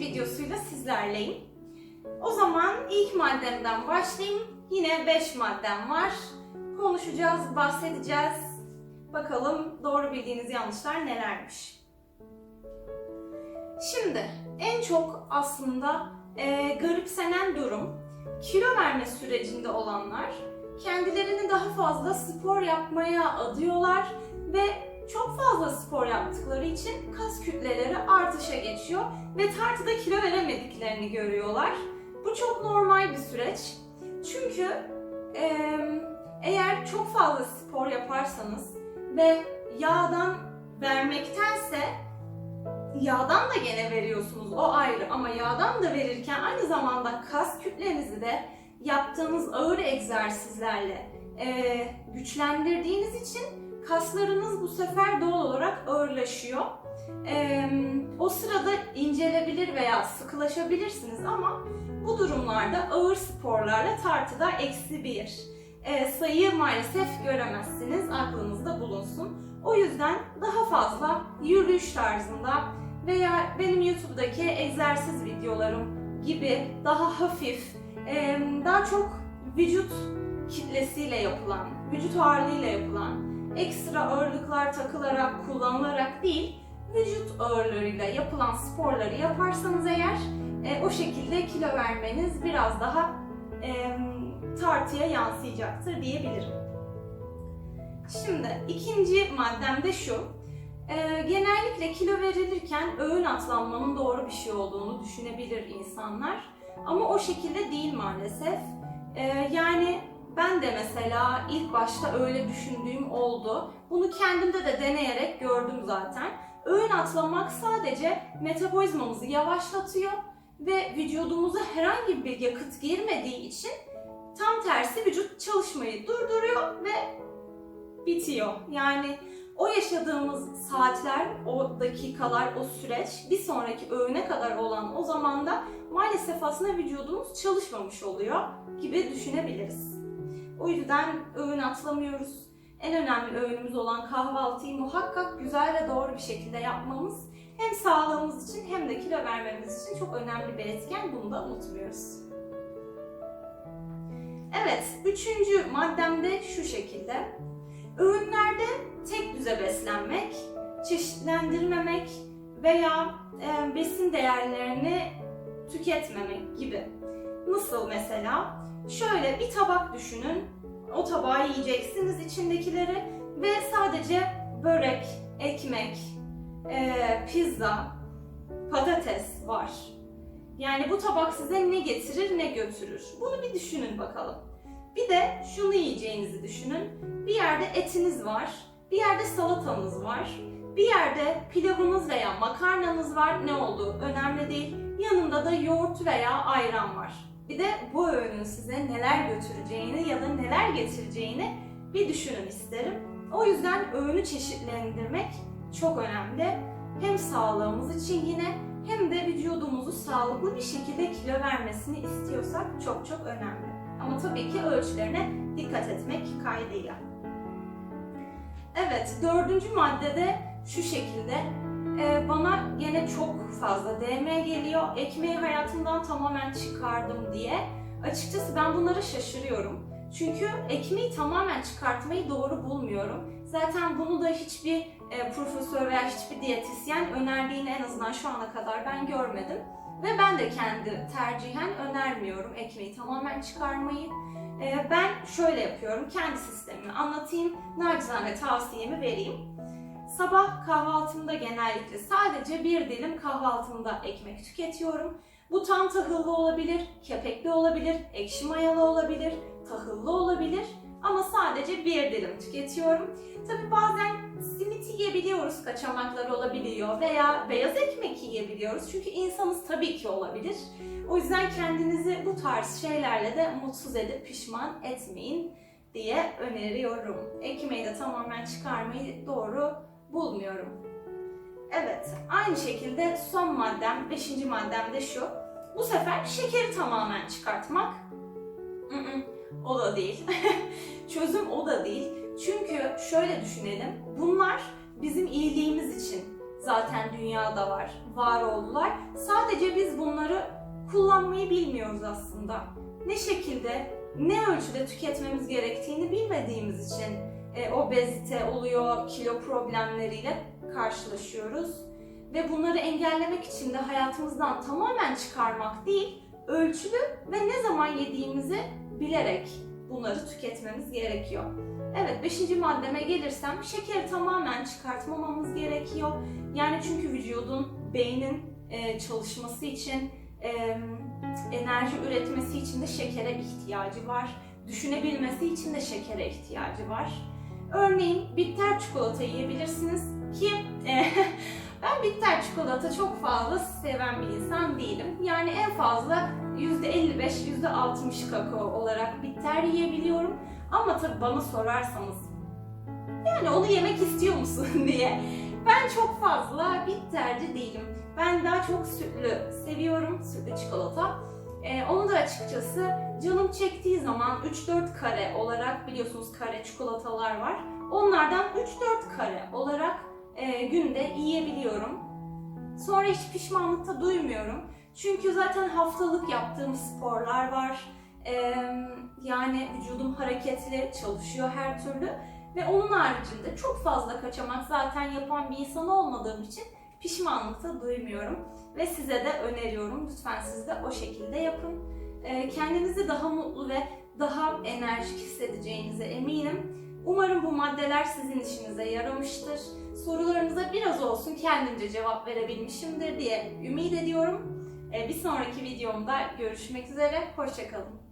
videosuyla sizlerleyim. O zaman ilk maddemden başlayayım. Yine 5 maddem var. Konuşacağız, bahsedeceğiz. Bakalım doğru bildiğiniz yanlışlar nelermiş. Şimdi en çok aslında e, garipsenen durum kilo verme sürecinde olanlar kendilerini daha fazla spor yapmaya adıyorlar ve çok fazla spor yaptıkları için kas kütleleri artışa geçiyor ve tartıda kilo veremediklerini görüyorlar. Bu çok normal bir süreç. Çünkü eğer çok fazla spor yaparsanız ve yağdan vermektense yağdan da gene veriyorsunuz o ayrı ama yağdan da verirken aynı zamanda kas kütlenizi de yaptığınız ağır egzersizlerle e, güçlendirdiğiniz için kaslarınız bu sefer doğal olarak ağırlaşıyor. E, o sırada incelebilir veya sıkılaşabilirsiniz ama bu durumlarda ağır sporlarla tartıda eksi bir e, sayı maalesef göremezsiniz. Aklınızda bulunsun. O yüzden daha fazla yürüyüş tarzında veya benim YouTube'daki egzersiz videolarım gibi daha hafif, e, daha çok vücut kitlesiyle yapılan, vücut ağırlığıyla yapılan, ekstra ağırlıklar takılarak, kullanılarak değil, vücut ağırlığıyla yapılan sporları yaparsanız eğer e, o şekilde kilo vermeniz biraz daha e, tartıya yansıyacaktır diyebilirim. Şimdi ikinci maddem de şu. E, genellikle kilo verilirken öğün atlanmanın doğru bir şey olduğunu düşünebilir insanlar. Ama o şekilde değil maalesef. E, yani ben de mesela ilk başta öyle düşündüğüm oldu. Bunu kendimde de deneyerek gördüm zaten. Öğün atlamak sadece metabolizmamızı yavaşlatıyor ve vücudumuza herhangi bir yakıt girmediği için tam tersi vücut çalışmayı durduruyor ve bitiyor. Yani o yaşadığımız saatler, o dakikalar, o süreç bir sonraki öğüne kadar olan o zamanda maalesef aslında vücudumuz çalışmamış oluyor gibi düşünebiliriz. O yüzden öğün atlamıyoruz. En önemli öğünümüz olan kahvaltıyı muhakkak güzel ve doğru bir şekilde yapmamız hem sağlığımız için hem de kilo vermemiz için çok önemli bir etken. Bunu da unutmuyoruz. Evet, üçüncü maddem de şu şekilde. Öğünlerde tek düze beslenmek, çeşitlendirmemek veya e, besin değerlerini tüketmemek gibi. Nasıl mesela? Şöyle bir tabak düşünün. O tabağı yiyeceksiniz içindekileri ve sadece börek, ekmek, e, pizza, patates var. Yani bu tabak size ne getirir ne götürür. Bunu bir düşünün bakalım. Bir de şunu yiyeceğinizi düşünün. Bir yerde etiniz var, bir yerde salatanız var, bir yerde pilavınız veya makarnanız var. Ne olduğu önemli değil. Yanında da yoğurt veya ayran var. Bir de bu öğünün size neler götüreceğini ya da neler getireceğini bir düşünün isterim. O yüzden öğünü çeşitlendirmek çok önemli. Hem sağlığımız için yine hem de vücudumuzu sağlıklı bir şekilde kilo vermesini istiyorsak çok çok önemli. Ama tabii ki ölçülerine dikkat etmek kaydıyla. Evet, dördüncü maddede şu şekilde e, bana gene çok fazla DM geliyor. Ekmeği hayatımdan tamamen çıkardım diye. Açıkçası ben bunlara şaşırıyorum. Çünkü ekmeği tamamen çıkartmayı doğru bulmuyorum. Zaten bunu da hiçbir e, profesör veya hiçbir diyetisyen önerdiğini en azından şu ana kadar ben görmedim. Ve ben de kendi tercihen önermiyorum ekmeği tamamen çıkarmayı. E, ben şöyle yapıyorum, kendi sistemimi anlatayım, nacizane tavsiyemi vereyim. Sabah kahvaltımda genellikle sadece bir dilim kahvaltımda ekmek tüketiyorum. Bu tam tahıllı olabilir, kepekli olabilir, ekşi mayalı olabilir, tahıllı olabilir ama sadece bir dilim tüketiyorum. Tabi bazen simit yiyebiliyoruz, kaçamaklar olabiliyor veya beyaz ekmek yiyebiliyoruz. Çünkü insanız tabii ki olabilir. O yüzden kendinizi bu tarz şeylerle de mutsuz edip pişman etmeyin diye öneriyorum. Ekmeği de tamamen çıkarmayı doğru bulmuyorum. Evet, aynı şekilde son maddem, beşinci maddem de şu. Bu sefer şekeri tamamen çıkartmak. Mm-mm, o da değil. Çözüm o da değil. Çünkü şöyle düşünelim. Bunlar bizim iyiliğimiz için zaten dünyada var, var oldular. Sadece biz bunları kullanmayı bilmiyoruz aslında. Ne şekilde, ne ölçüde tüketmemiz gerektiğini bilmediğimiz için e, obezite oluyor, kilo problemleriyle karşılaşıyoruz. Ve bunları engellemek için de hayatımızdan tamamen çıkarmak değil, ölçülü ve ne zaman yediğimizi bilerek bunları tüketmemiz gerekiyor. Evet, beşinci maddeme gelirsem şekeri tamamen çıkartmamamız gerekiyor. Yani çünkü vücudun, beynin e, çalışması için, e, enerji üretmesi için de şekere ihtiyacı var. Düşünebilmesi için de şekere ihtiyacı var. Örneğin bitter çikolata yiyebilirsiniz ki e, ben bitter çikolata çok fazla seven bir insan değilim. Yani en fazla %55, %60 kakao olarak bitter yiyebiliyorum. Ama tabii bana sorarsanız yani onu yemek istiyor musun diye ben çok fazla bitterci değilim. Ben daha çok sütlü seviyorum, sütlü çikolata. Ee, onu da açıkçası canım çektiği zaman 3-4 kare olarak biliyorsunuz kare çikolatalar var. Onlardan 3-4 kare olarak e, günde yiyebiliyorum. Sonra hiç pişmanlıkta duymuyorum. Çünkü zaten haftalık yaptığım sporlar var. Ee, yani vücudum hareketli, çalışıyor her türlü. Ve onun haricinde çok fazla kaçamak zaten yapan bir insan olmadığım için pişmanlıkta duymuyorum. Ve size de öneriyorum. Lütfen siz de o şekilde yapın. Ee, kendinizi daha mutlu ve daha enerjik hissedeceğinize eminim. Umarım bu maddeler sizin işinize yaramıştır. Sorularınıza biraz olsun kendimce cevap verebilmişimdir diye ümit ediyorum. Ee, bir sonraki videomda görüşmek üzere. Hoşçakalın.